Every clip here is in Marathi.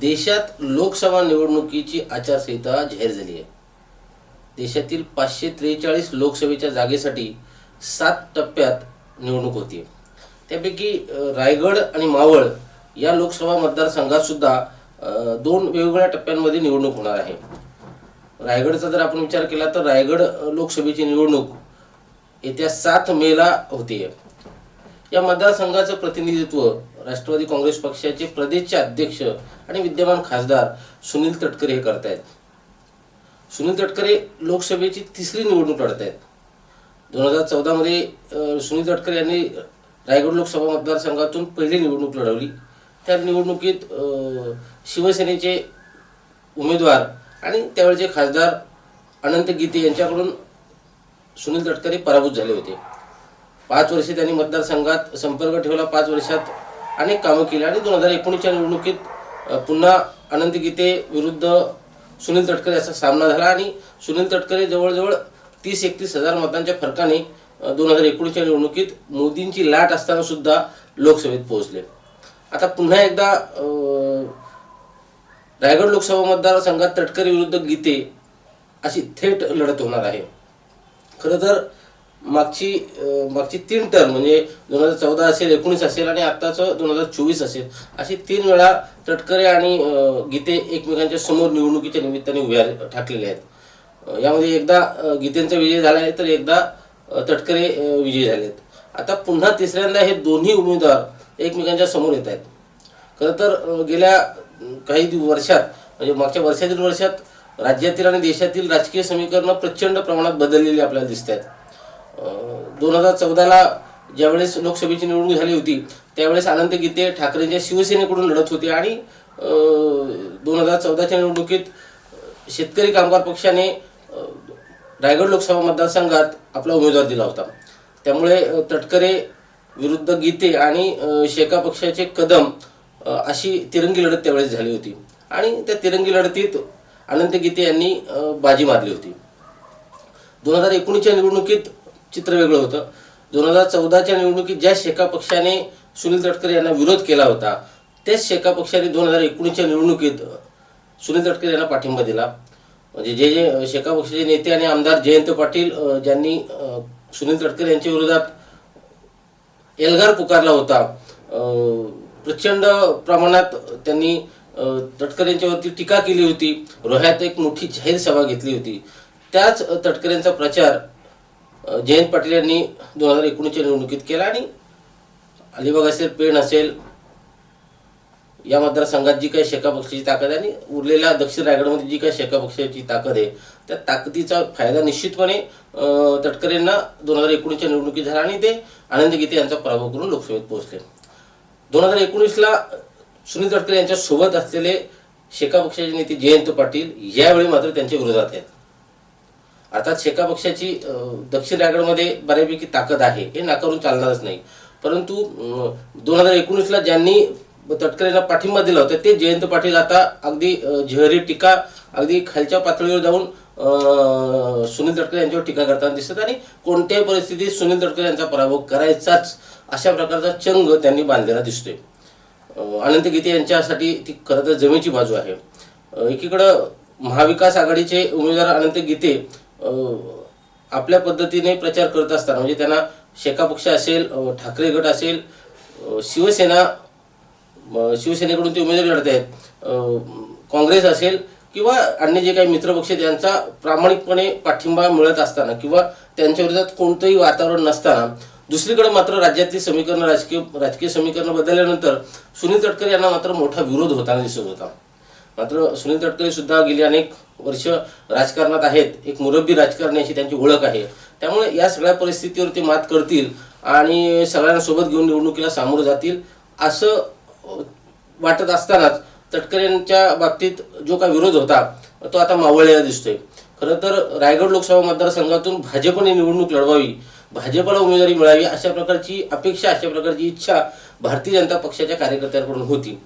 देशात लोकसभा निवडणुकीची आचारसंहिता जाहीर झाली आहे. देशातील पाचशे त्रेचाळीस लोकसभेच्या जागेसाठी सात टप्प्यात निवडणूक होती. त्यापैकी रायगड आणि मावळ या लोकसभा मतदारसंघात सुद्धा दोन वेगवेगळ्या टप्प्यांमध्ये निवडणूक होणार आहे. रायगडचा जर आपण विचार केला तर रायगड लोकसभेची निवडणूक येत्या सात मेला होते या मतदारसंघाचं प्रतिनिधित्व राष्ट्रवादी काँग्रेस पक्षाचे प्रदेशचे अध्यक्ष आणि विद्यमान खासदार सुनील तटकरे हे करतायत. सुनील तटकरे लोकसभेची तिसरी निवडणूक लढत आहेत दोन हजार चौदामध्ये सुनील तटकरे यांनी रायगड लोकसभा मतदारसंघातून पहिली निवडणूक लढवली. त्या निवडणुकीत शिवसेनेचे उमेदवार आणि त्यावेळचे खासदार अनंत गीते यांच्याकडून सुनील तटकरे पराभूत झाले होते. पाच वर्षे त्यांनी मतदारसंघात संपर्क ठेवला पाच वर्षात अनेक कामं केली. आणि दोन हजार एकोणीसच्या निवडणुकीत पुन्हा अनंत गीते विरुद्ध सुनील तटकरे याचा सामना झाला. आणि सुनील तटकरे जवळजवळ तीस एकतीस हजार मतांच्या फरकाने दोन हजार एकोणीसच्या निवडणुकीत मोदींची लाट असताना सुद्धा लोकसभेत पोहोचले. आता पुन्हा एकदा रायगड लोकसभा मतदारसंघात तटकरे विरुद्ध गीते अशी थेट लढत होणार आहे. खरं तर मागची मागची तीन टर्म म्हणजे दोन हजार चौदा असेल एकोणीस असेल आणि आत्ताचं दोन हजार चोवीस असेल अशी तीन वेळा तटकरे आणि गीते एकमेकांच्या समोर निवडणुकीच्या निमित्ताने उभ्या ठाकलेले आहेत. यामध्ये एकदा गीतेंचा विजय झाला आहे तर एकदा तटकरे विजयी झाले आहेत. आता पुन्हा तिसऱ्यांदा हे दोन्ही उमेदवार एकमेकांच्या समोर येत आहेत. खरं तर गेल्या काही दिव- वर्षात म्हणजे मागच्या वर्षातील वर्षात राज्यातील आणि देशातील राजकीय समीकरणं प्रचंड प्रमाणात बदललेली आपल्याला दिसत आहेत. दोन हजार चौदाला ज्यावेळेस लोकसभेची निवडणूक झाली होती त्यावेळेस आनंद गीते ठाकरेंच्या शिवसेनेकडून लढत होते आणि दोन हजार चौदाच्या निवडणुकीत शेतकरी कामगार पक्षाने रायगड लोकसभा मतदारसंघात आपला उमेदवार दिला होता. त्यामुळे तटकरे विरुद्ध गीते आणि शेका पक्षाचे कदम अशी तिरंगी लढत त्यावेळेस झाली होती. आणि त्या तिरंगी लढतीत अनंत गीते यांनी बाजी मारली होती. दोन हजार एकोणीसच्या निवडणुकीत चित्र वेगळं होतं. दोन हजार चौदाच्या निवडणुकीत ज्या शेका पक्षाने सुनील तटकरे यांना विरोध केला होता त्याच शेका पक्षाने दोन हजार एकोणीसच्या निवडणुकीत सुनील तटकरे यांना पाठिंबा दिला. म्हणजे जे जे शेका पक्षाचे नेते आणि आमदार जयंत पाटील ज्यांनी सुनील तटकरे यांच्या विरोधात एल्गार पुकारला होता प्रचंड प्रमाणात त्यांनी अ, तटकरे यांच्यावरती टीका केली होती. रोह्यात एक मोठी जाहीर सभा घेतली होती. त्याच तटकरेंचा प्रचार जयंत पाटील यांनी दोन हजार एकोणीसच्या निवडणुकीत केला आणि अलिबाग असेल पेण असेल या मतदारसंघात जी काही शेका पक्षाची ताकद आहे आणि उरलेल्या दक्षिण रायगडमध्ये जी काही शेका पक्षाची ताकद आहे त्या ताकदीचा फायदा निश्चितपणे अ, तटकरेंना दोन हजार एकोणीसच्या निवडणुकीत झाला आणि ते आनंद गीते यांचा पराभव करून लोकसभेत पोहोचले. दोन हजार एकोणीसला सुनील तटकरे यांच्या सोबत असलेले शेका पक्षाचे नेते जयंत पाटील यावेळी मात्र त्यांच्या विरोधात आहेत. अर्थात शेका पक्षाची दक्षिण रायगडमध्ये बऱ्यापैकी ताकद आहे. हे नाकारून चालणारच नाही. परंतु दोन हजार एकोणीसला ज्यांनी तटकरेला पाठिंबा दिला होता ते जयंत पाटील आता अगदी झेहरी जहरी टीका अगदी खालच्या पातळीवर जाऊन सुनील तटकरे यांच्यावर टीका करताना दिसत आणि कोणत्याही परिस्थितीत सुनील तटकरे यांचा पराभव करायचाच अशा प्रकारचा चंग त्यांनी बांधलेला दिसतोय. अनंत गीते यांच्यासाठी ती खरं तर जमेची बाजू आहे. एकीकडं महाविकास आघाडीचे उमेदवार अनंत गीते आपल्या पद्धतीने प्रचार करत असताना म्हणजे त्यांना शेका पक्ष असेल ठाकरे गट असेल शिवसेना शिवसेनेकडून ते उमेदवारी लढत आहेत काँग्रेस असेल किंवा अन्य जे काही मित्रपक्ष आहेत प्रामाणिकपणे पाठिंबा मिळत असताना किंवा त्यांच्या विरोधात कोणतंही वातावरण नसताना दुसरीकडे मात्र राज्यातली समीकरणं राजकीय राजकीय समीकरणं बदलल्यानंतर सुनील तटकरे यांना मात्र मोठा विरोध होताना दिसत होता. मात्र सुनील तटकरे सुद्धा गेली अनेक वर्ष राजकारणात आहेत. एक मुरब्बी राजकारणी अशी त्यांची ओळख आहे. त्यामुळे या सगळ्या परिस्थितीवर ते मात करतील आणि सगळ्यांना सोबत घेऊन निवडणुकीला सामोरं जातील असं वाटत असतानाच तटकरेंच्या बाबतीत जो काही विरोध होता तो आता मावळलेला दिसतोय. खरं तर रायगड लोकसभा मतदारसंघातून भाजपने निवडणूक लढवावी भाजपला उमेदवारी मिळावी अशा प्रकारची अपेक्षा अशा प्रकारची इच्छा भारतीय जनता पक्षाच्या कार्यकर्त्यांकडून होती.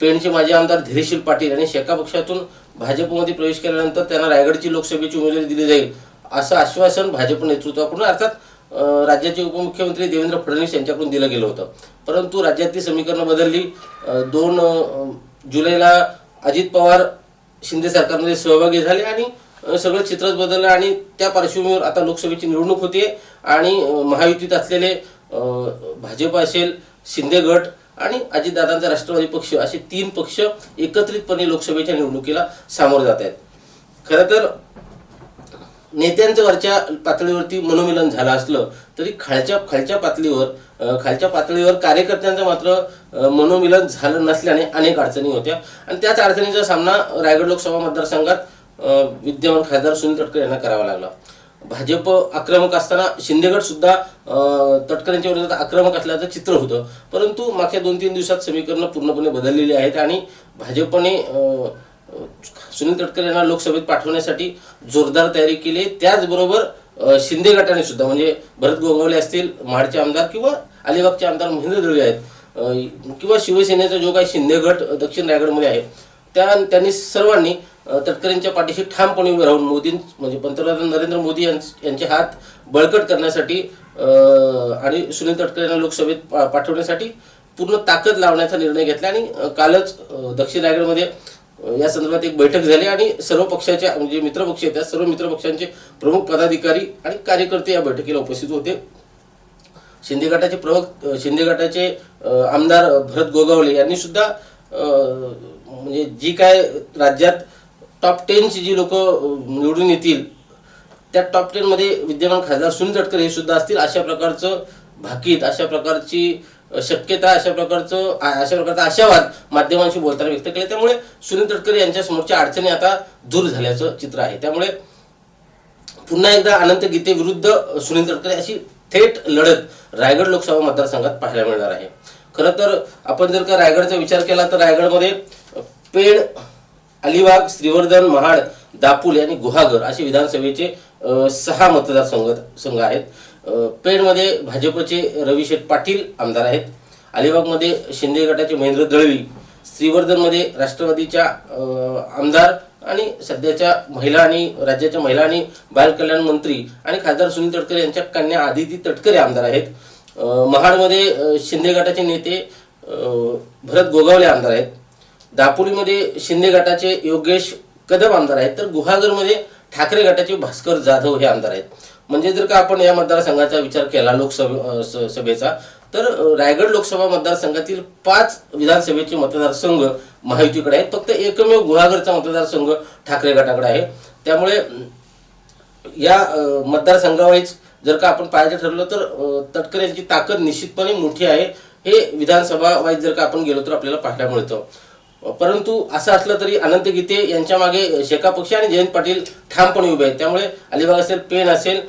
पेणचे माजी आमदार धीरेशील पाटील यांनी शेका पक्षातून भाजपमध्ये प्रवेश केल्यानंतर त्यांना रायगडची लोकसभेची उमेदवारी दिली जाईल असं आश्वासन भाजप नेतृत्वाकडून अर्थात राज्याचे उपमुख्यमंत्री देवेंद्र फडणवीस यांच्याकडून दिलं गेलं होतं. परंतु राज्यातली समीकरणं बदलली. दोन जुलैला अजित पवार शिंदे सरकारमध्ये सहभागी झाले आणि सगळं चित्रच बदललं आणि त्या पार्श्वभूमीवर आता लोकसभेची निवडणूक होते आणि महायुतीत असलेले भाजप असेल शिंदे गट आणि अजितदादांचा राष्ट्रवादी पक्ष असे तीन पक्ष एकत्रितपणे लोकसभेच्या निवडणुकीला सामोरे जात आहेत. खरं तर नेत्यांचं वरच्या पातळीवरती मनोमिलन झालं असलं तरी खालच्या खालच्या पातळीवर खालच्या पातळीवर कार्यकर्त्यांचं मात्र मनोमिलन झालं नसल्याने अनेक अडचणी होत्या. आणि त्याच अडचणीचा सामना रायगड लोकसभा मतदारसंघात विद्यमान खासदार सुनील तटकरे यांना करावा लागला. भाजप आक्रमक असताना शिंदेगड सुद्धा अ, विरोधात आक्रमक असल्याचं चित्र होतं. परंतु मागच्या दोन तीन दिवसात समीकरणं पूर्णपणे बदललेली आहेत आणि भाजपने सुनील तटकरे यांना लोकसभेत पाठवण्यासाठी जोरदार तयारी केली त्याचबरोबर शिंदे गटाने सुद्धा म्हणजे भरत गोगावले असतील महाडचे आमदार किंवा अलिबागचे आमदार महेंद्र दळवी आहेत किंवा शिवसेनेचा जो काही शिंदे गट दक्षिण रायगडमध्ये आहे त्या त्यांनी सर्वांनी तटकरेंच्या पाठीशी ठामपणे उभे राहून मोदी म्हणजे पंतप्रधान नरेंद्र मोदी यांचे हात बळकट करण्यासाठी आणि सुनील तटकरे यांना लोकसभेत पा- पाठवण्यासाठी पूर्ण ताकद लावण्याचा निर्णय घेतला आणि कालच दक्षिण रायगडमध्ये या संदर्भात एक बैठक झाली आणि सर्व पक्षाच्या म्हणजे मित्रपक्ष त्या सर्व मित्रपक्षांचे प्रमुख पदाधिकारी आणि कार्यकर्ते या बैठकीला उपस्थित होते. शिंदे गटाचे प्रवक्ते शिंदे गटाचे आमदार भरत गोगावले यांनी सुद्धा म्हणजे जी काय राज्यात टॉप टेनची जी लोक निवडून येतील त्या टॉप टेनमध्ये विद्यमान खासदार सुनील तटकर हे सुद्धा असतील अशा प्रकारचं भाकीत अशा प्रकारची शक्यता अशा प्रकारचं अशा प्रकारचा आशावाद माध्यमांशी बोलताना व्यक्त केले. त्यामुळे सुनील तटकरे यांच्या समोरच्या अडचणी आता दूर झाल्याचं चित्र आहे. त्यामुळे पुन्हा एकदा अनंत गीते विरुद्ध सुनील तटकरे अशी थेट लढत रायगड लोकसभा मतदारसंघात पाहायला मिळणार आहे. खरं तर आपण जर का रायगडचा विचार केला तर रायगडमध्ये पेड अलिबाग श्रीवर्धन महाड दापुल आणि गुहागर असे विधानसभेचे सहा मतदारसंघ संघ आहेत. पेणमध्ये पेडमध्ये भाजपचे रविशेठ पाटील आमदार आहेत. अलिबागमध्ये शिंदे गटाचे महेंद्र दळवी श्रीवर्धनमध्ये राष्ट्रवादीच्या आमदार आणि सध्याच्या महिला आणि राज्याच्या महिला आणि बालकल्याण मंत्री आणि खासदार सुनील तटकरे यांच्या कन्या आदिती तटकरे आमदार आहेत. महाडमध्ये शिंदे गटाचे नेते भरत गोगावले आमदार आहेत. दापोलीमध्ये शिंदे गटाचे योगेश कदम आमदार आहेत तर गुहागरमध्ये ठाकरे गटाचे भास्कर जाधव हे आमदार आहेत. म्हणजे जर का आपण या मतदारसंघाचा विचार केला लोकसभे स- सभेचा तर रायगड लोकसभा मतदारसंघातील पाच विधानसभेचे मतदारसंघ महायुतीकडे आहेत. फक्त एकमेव गुहागरचा मतदारसंघ ठाकरे गटाकडे आहे. त्यामुळे या मतदारसंघावाईज जर का आपण पाहायचं ठरलं तर तटकरे यांची ताकद निश्चितपणे मोठी आहे. हे विधानसभा वाईज जर का आपण गेलो तर आपल्याला पाहायला मिळतं. परंतु असं असलं तरी अनंत गीते यांच्या मागे शेका पक्ष आणि जयंत पाटील ठामपणे उभे आहेत. त्यामुळे अलिबाग असेल पेण असेल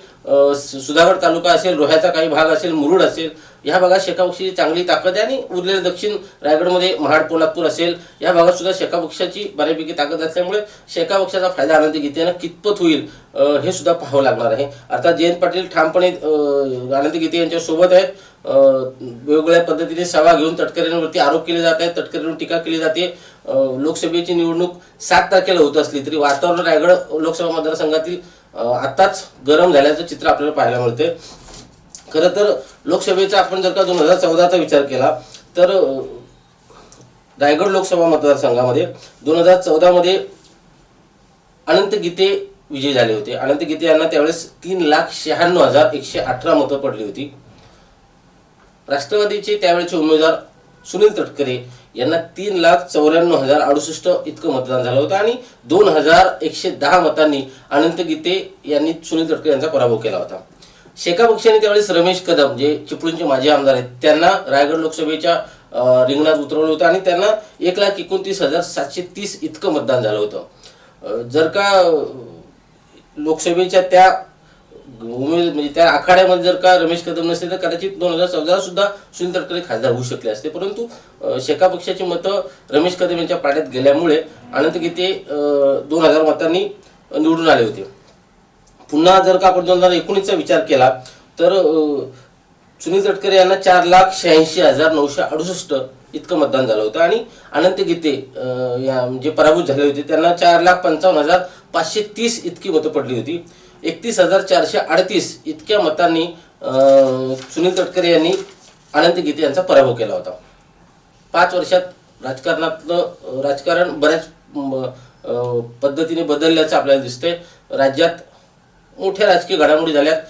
सुधागड तालुका असेल रोह्याचा काही भाग असेल मुरुड असेल या भागात शेका पक्षाची चांगली ताकद आहे आणि उरलेल्या दक्षिण रायगडमध्ये महाड पोलादपूर असेल या भागात सुद्धा शेका पक्षाची बऱ्यापैकी ताकद असल्यामुळे शेका पक्षाचा फायदा आनंद गीतेनं कितपत होईल हे सुद्धा पाहावं लागणार आहे. अर्थात जयंत पाटील ठामपणे आनंद गीते यांच्या सोबत आहेत. वेगवेगळ्या पद्धतीने सभा घेऊन तटकऱ्यांवरती आरोप केले जात आहेत तटकऱ्यांवर टीका केली जाते. लोकसभेची निवडणूक सात तारखेला होत असली तरी वातावरण रायगड लोकसभा मतदारसंघातील आताच आत्ताच गरम झाल्याचं चित्र आपल्याला पाहायला मिळते. खरं तर लोकसभेचा आपण जर का दोन हजार चौदाचा विचार केला तर रायगड लोकसभा मतदारसंघामध्ये दोन हजार चौदामध्ये अनंत गीते विजयी झाले होते. अनंत गीते यांना त्यावेळेस तीन लाख शहाण्णव हजार एकशे अठरा मतं पडली होती. राष्ट्रवादीचे त्यावेळेचे उमेदवार सुनील तटकरे यांना तीन लाख चौऱ्याण्णव हजार अडुसष्ट इतकं मतदान झालं होतं आणि दोन हजार एकशे दहा मतांनी अनंत गीते यांनी सुनील तटकरे यांचा पराभव केला होता. शेका पक्षाने त्यावेळेस रमेश कदम जे चिपळूणचे माजी आमदार आहेत त्यांना रायगड लोकसभेच्या रिंगणात उतरवलं होतं आणि त्यांना एक लाख एकोणतीस हजार सातशे तीस इतकं मतदान झालं होतं. जर का लोकसभेच्या त्या उमेद म्हणजे त्या आखाड्यामध्ये जर का रमेश कदम नसते तर कदाचित दोन हजार चौदा सुद्धा सुनील तटकरे खासदार होऊ शकले असते. परंतु शेका पक्षाची मतं रमेश कदम यांच्या पाड्यात गेल्यामुळे अनंत गीते दोन हजार मतांनी निवडून आले होते. पुन्हा जर का आपण दोन हजार एकोणीसचा विचार केला तर सुनील तटकरे यांना चार लाख शहाऐंशी हजार नऊशे अडुसष्ट इतकं मतदान झालं होतं. आणि अनंत गीते या जे पराभूत झाले होते त्यांना चार लाख पंचावन्न हजार पाचशे तीस इतकी मतं पडली होती. एकतीस हजार चारशे अडतीस इतक्या मतांनी सुनील तटकरे यांनी अनंत गीते यांचा पराभव केला होता. पाच वर्षात राजकारणातलं राजकारण बऱ्याच म, पद्धतीने बदलल्याचं आपल्याला दिसतंय. राज्यात मोठ्या राजकीय घडामोडी झाल्यात.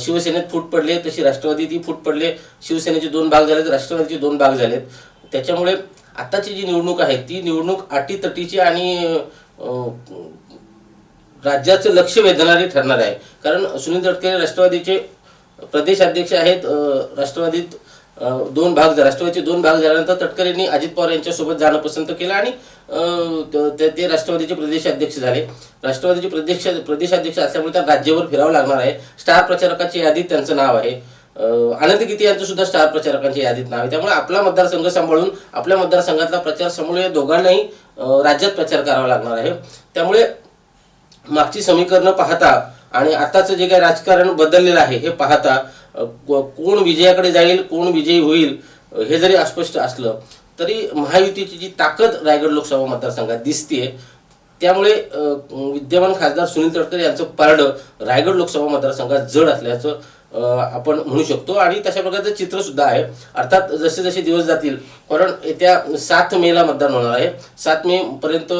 शिवसेनेत फूट पडले तशी राष्ट्रवादी ती फूट पडले. शिवसेनेचे दोन भाग झालेत राष्ट्रवादीचे दोन भाग झालेत. त्याच्यामुळे आत्ताची जी निवडणूक आहे ती निवडणूक अटीतटीची आणि राज्याचं लक्ष वेधणारी ठरणार आहे. कारण सुनील तटकरे राष्ट्रवादीचे प्रदेश अध्यक्ष आहेत राष्ट्रवादीत दोन भाग राष्ट्रवादीचे दोन भाग झाल्यानंतर तटकरेंनी अजित पवार यांच्यासोबत जाणं पसंत केलं आणि ते ते राष्ट्रवादीचे प्रदेशाध्यक्ष झाले. राष्ट्रवादीचे प्रदेश प्रदेशाध्यक्ष असल्यामुळे त्या राज्यभर फिरावं लागणार आहे. स्टार प्रचारकाची यादीत त्यांचं नाव आहे. आनंद गीते यांचं सुद्धा स्टार प्रचारकांच्या यादीत नाव आहे. त्यामुळे आपला मतदारसंघ सांभाळून आपल्या मतदारसंघातला प्रचार सांभाळून या दोघांनाही राज्यात प्रचार करावा लागणार आहे. त्यामुळे मागची समीकरणं पाहता आणि आताचं जे काही राजकारण बदललेलं आहे हे पाहता कोण विजयाकडे जाईल कोण विजयी होईल हे जरी अस्पष्ट असलं तरी महायुतीची जी ताकद रायगड लोकसभा मतदारसंघात दिसतीये त्यामुळे विद्यमान खासदार सुनील तटकरे यांचं पारडं रायगड लोकसभा मतदारसंघात जड असल्याचं आपण म्हणू शकतो. आणि तशा प्रकारचं चित्र सुद्धा आहे. अर्थात जसे जसे दिवस जातील कारण येत्या सात मेला मतदान होणार आहे. सात मे पर्यंत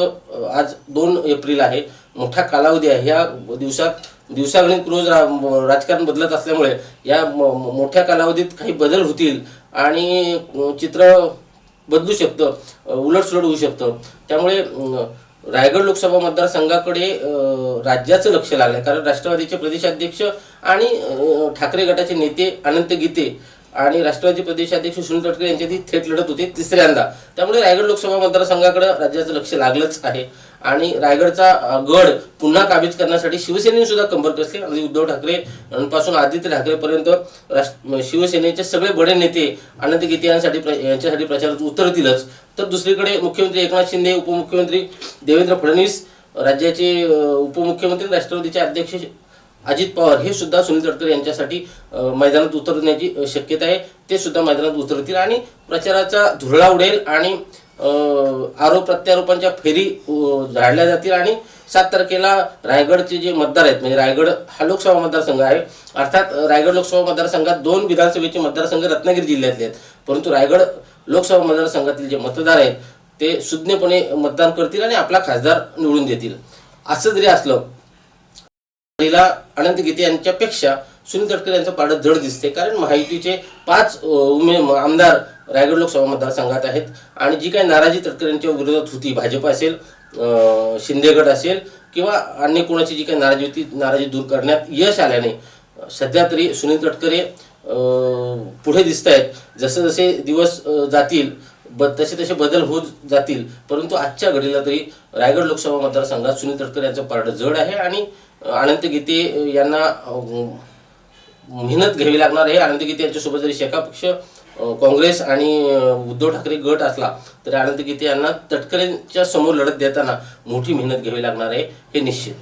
आज दोन एप्रिल आहे. मोठा कालावधी आहे. ह्या दिवसात दिवसागणिक रोज रा- राजकारण बदलत असल्यामुळे या म- मोठ्या कालावधीत काही बदल होतील आणि चित्र बदलू शकतं उलटसुलट होऊ शकतं. त्यामुळे रायगड लोकसभा मतदारसंघाकडे राज्याचं लक्ष लागलं कारण राष्ट्रवादीचे प्रदेशाध्यक्ष आणि ठाकरे गटाचे नेते अनंत गीते आणि राष्ट्रवादी प्रदेशाध्यक्ष सुनील तटकरे यांच्यात थेट लढत होते तिसऱ्यांदा. त्यामुळे रायगड लोकसभा मतदारसंघाकडे राज्याचं लक्ष लागलंच आहे. आणि रायगडचा गड पुन्हा काबीज करण्यासाठी शिवसेनेने सुद्धा कंबर कसली? आणि उद्धव ठाकरे पासून आदित्य ठाकरेपर्यंत राष्ट्र शिवसेनेचे सगळे बडे नेते अनंत गीते यांसाठी प्र- यांच्यासाठी प्रचारात उतरतीलच. तर दुसरीकडे मुख्यमंत्री एकनाथ शिंदे उपमुख्यमंत्री देवेंद्र फडणवीस राज्याचे उपमुख्यमंत्री राष्ट्रवादीचे अध्यक्ष अजित पवार हे सुद्धा सुनील तटकरे यांच्यासाठी मैदानात उतरण्याची शक्यता आहे. ते सुद्धा मैदानात उतरतील आणि प्रचाराचा धुरळा उडेल आणि आरोप प्रत्यारोपांच्या फेरी झाडल्या जातील आणि सात तारखेला रायगडचे जे मतदार आहेत म्हणजे रायगड हा लोकसभा मतदारसंघ आहे. अर्थात रायगड लोकसभा मतदारसंघात दोन विधानसभेचे मतदारसंघ रत्नागिरी जिल्ह्यातले आहेत. परंतु रायगड लोकसभा मतदारसंघातील जे मतदार आहेत ते सुज्ञपणे मतदान करतील आणि आपला खासदार निवडून देतील. असं जरी असलं पहिला अनंत गीते यांच्यापेक्षा सुनील तटकरे यांचं पारडं जड दिसते. कारण महायुतीचे पाच उमे आमदार रायगड लोकसभा मतदारसंघात आहेत. आणि जी काही नाराजी तटकरे यांच्या विरोधात होती भाजप असेल शिंदेगड असेल किंवा अन्य कोणाची जी काही नाराजी होती नाराजी दूर करण्यात यश आल्याने सध्या तरी सुनील तटकरे पुढे दिसत आहेत जसे जसे दिवस जातील ब तसे तसे बदल होत जातील. परंतु आजच्या घडीला तरी रायगड लोकसभा मतदारसंघात सुनील तटकरे यांचं पारडं जड आहे आणि अनंत गीते यांना मेहनत घ्यावी लागणार आहे. अनंत गीते यांच्यासोबत जरी शेकापक्ष पक्ष काँग्रेस आणि उद्धव ठाकरे गट असला तरी अनंत गीते यांना तटकरेंच्या समोर लढत देताना मोठी मेहनत घ्यावी लागणार आहे हे निश्चित.